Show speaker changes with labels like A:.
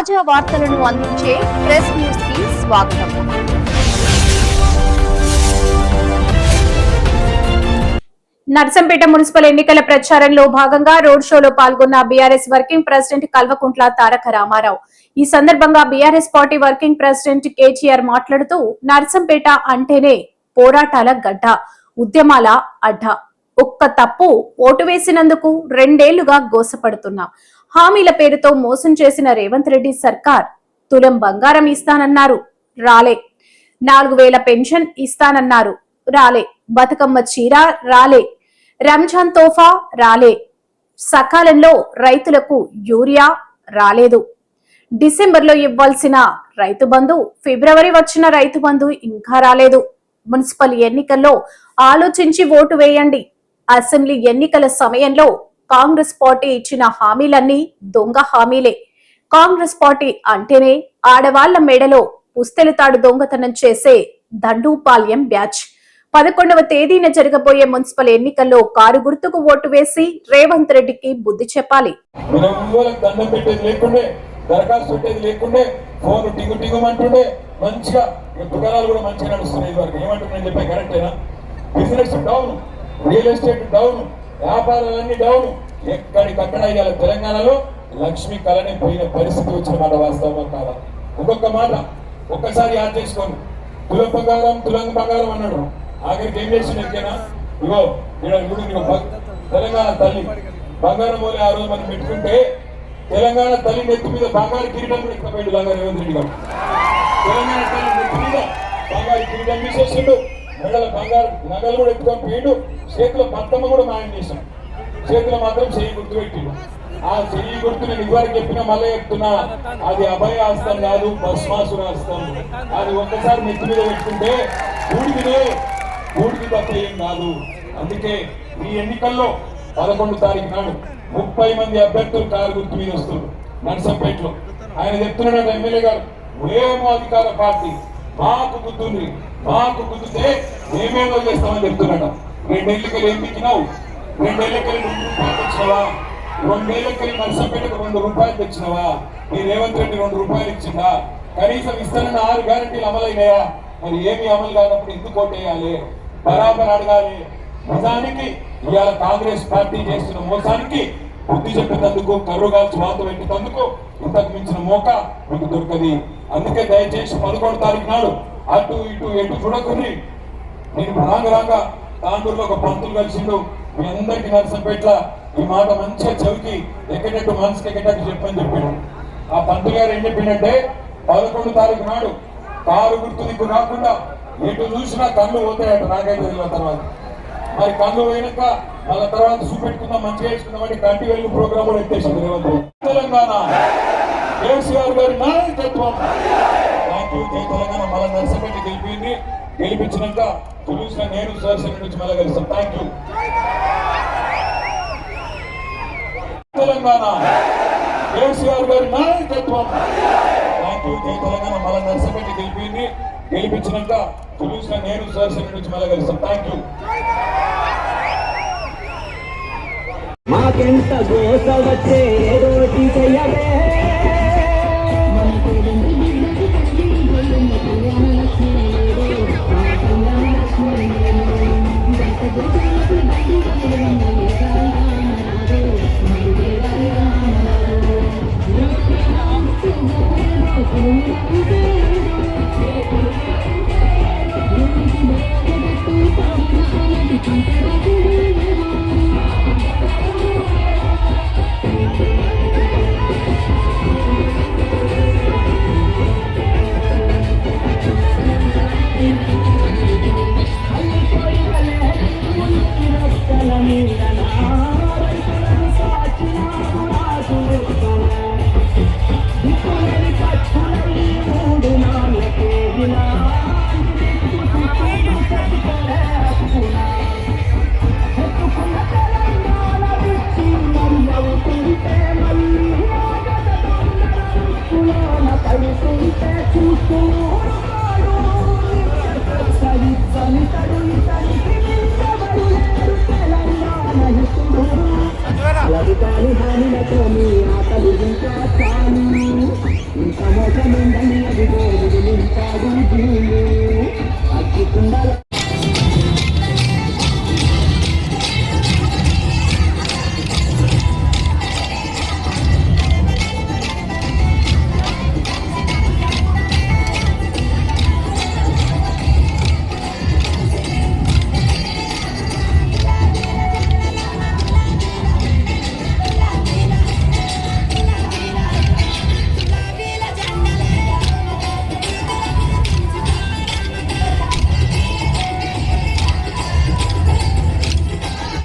A: తాజా వార్తలను అందించే ప్రెస్ న్యూస్కి స్వాగతం. నర్సంపేట మున్సిపల్ ఎన్నికల ప్రచారంలో భాగంగా రోడ్ షోలో పాల్గొన్న BRS working president Kalvakuntla Taraka Rama Rao. ఈ సందర్భంగా BRS party working president KTR మాట్లాడుతూ నర్సంపేట అంటేనే పోరాటాల గడ్డ ఉద్యమాల అడ్డ. ఒక్క తప్పు ఓటు వేసినందుకు రెండేళ్ళుగా గోసపడుతున్నాం. హామీల పేరుతో మోసం చేసిన రేవంత్ రెడ్డి సర్కార్ తులం బంగారం ఇస్తానన్నారు. రాలే. నాలుగు వేల పెన్షన్ ఇస్తానన్నారు. రాలే. బతుకమ్మ చీర రాలే. రంజాన్ తోఫా రాలే. సకాలంలో రైతులకు యూరియా రాలేదు. డిసెంబర్లో ఇవ్వాల్సిన రైతు బంధు ఫిబ్రవరి వచ్చిన రైతు బంధు ఇంకా రాలేదు. మున్సిపల్ ఎన్నికల్లో ఆలోచించి ఓటు వేయండి. అసెంబ్లీ ఎన్నికల సమయంలో కాంగ్రెస్ పార్టీ ఇచ్చిన హామీలన్నీ దొంగ హామీలే. కాంగ్రెస్ పార్టీ అంటేనే ఆడవాళ్ళ మెడలో పుస్తెలతాడు దొంగతనం చేసే దండూపాల్యం బ్యాచ్. పదకొండవ తేదీన జరగబోయే మున్సిపల్ ఎన్నికల్లో కారు గుర్తుకు ఓటు వేసి రేవంత్ రెడ్డికి బుద్ధి చెప్పాలి.
B: దరఖాస్తు లేకుండే ఫోన్ టింగు టింగుమంటుండే మంచిగా దుకాణాలు కూడా మంచిగా నడుస్తున్నాయి వరకు ఏమంటున్నాను చెప్పే కరెక్టేనా? Business down real estate down వ్యాపారాలన్నీ down. ఎక్కడికక్కడ ఇవాళ తెలంగాణలో లక్ష్మి కళని పోయిన పరిస్థితి వచ్చిన మాట వాస్తవం కాదా? ఇంకొక మాట ఒక్కసారి యాద్ చేసుకోండి. తులం బంగారం తులం బంగారం అన్నాడు. ఆఖరికి ఏం చేసిండు ఎక్కేనా ఇగో ఇప్పుడు తెలంగాణ తల్లి. బంగారం పోలే ఆ రోజు మనం పెట్టుకుంటే తెలంగాణ తల్లి నెత్తి మీద బంగారు కిరీటం కూడా ఎక్కపోయింది రేవంత్ రెడ్డి గారు? తెలంగాణ తల్లి నెత్తి మీద బంగారు కిరీటం తీసేసిండు. మెడల బంగారు నగలు కూడా ఎత్తుకొని పోయిండు చేతిలో బత్తమ్మ కూడా మాయం చేశాం. చేతిలో మాత్రం చెయ్యి గుర్తు పెట్టిండు. ఆ చెయ్యి గుర్తు నేను ఇదివరకు చెప్పిన మళ్ళీ చెప్తున్నా అది అభయాస్తం కాదు భస్మాసురాస్తం అది ఒక్కసారి నెత్తి మీద పెట్టుకుంటే బూడిదినే బూడిది తప్ప ఏం కాదు. అందుకే ఈ ఎన్నికల్లో పదకొండు తారీఖు నాడు ముప్పై మంది అభ్యర్థులు కారు గుర్తు మీద వస్తున్నారు. నర్సంపేటలో. ఆయన చెప్తున్నాడు ఎమ్మెల్యే గారు మేము అధికార పార్టీ మాకు గుద్దుంది మాకు గుర్తుతే మేమేమో చేస్తామని చెప్తున్నాడు. రెండేళ్ళకి ఏం రెండు రెండేళ్ళకి రెండు రూపాయలు తెచ్చినవా? రెండేళ్ళకి నర్సంపేటకు రెండు రూపాయలు తెచ్చినావా? నీ రేవంత్ రెడ్డి రెండు రూపాయలు ఇచ్చిందా? కనీసం ఇస్తానన్న ఆరు గ్యారంటీలు అమలైనాయా? మరి ఏమి అమలు కానప్పుడు ఎందుకు ఓటేయాలి బరాబర్ అడగాలి. నిజానికి ఇవాళ కాంగ్రెస్ పార్టీ చేస్తున్న మోసానికి బుద్ధి చెప్పినందుకు కర్రుగా వాత పెట్టినందుకు ఇంతకు మించిన మోక మీకు దొరకది. అందుకే దయచేసి పదకొండు తారీఖు నాడు అటు ఇటు ఎటు చూడకుని నేను రాంగ తాండూరులో ఒక పంతులు కలిసిండు. మీ అందరికీ నరసంపేట్ల ఈ మాట మంచిగా చెవికి ఎక్కేటట్టు మనసుకి ఎక్కేటట్టు చెప్పని చెప్పాడు. ఆ పంతులు గారు ఏం చెప్పిందంటే పదకొండు తారీఖు నాడు కారు గుర్తు దిక్కు రాకుండా ఎటు చూసినా కళ్ళు పోతాయట. నాకైతే తెలియదు తర్వాత. మరి కళ్ళు పోయినాక వాళ్ళ తర్వాత చూపెట్టుకుందాం మంచిగా వేసుకుందామని కంటి వెలుగు ప్రోగ్రామ్ కూడా ఎత్తేసింది రేవంత్ రెడ్డి. తెలంగాణ. కేసీఆర్ గారి నాయకత్వం. థ్యాంక్ యూ జై తెలంగాణ మళ్ళీ నర్సంపేట గెలిపింది. గెలిపించినాక చూసిన నేను సార్ నుంచి మళ్ళీ కలిసాం థ్యాంక్ యూ తెలంగాణ. కేసీఆర్ గారి నాయకత్వం. థ్యాంక్ యూ జై తెలంగాణ మళ్ళీ నర్సంపేట గెలిపింది. గెలిపించినాక చూసిన నేను సార్ నుంచి మళ్ళీ కలుస్తాం థ్యాంక్ యూ
C: మాకెంత గోస వచ్చే ఏదోటి లభితాని హానిలతో మీ ఆటలు ఇంకా చాలు ఇంకా మోసముందని అది గోడు ఇంకా గుజీలు అచ్చి కుండల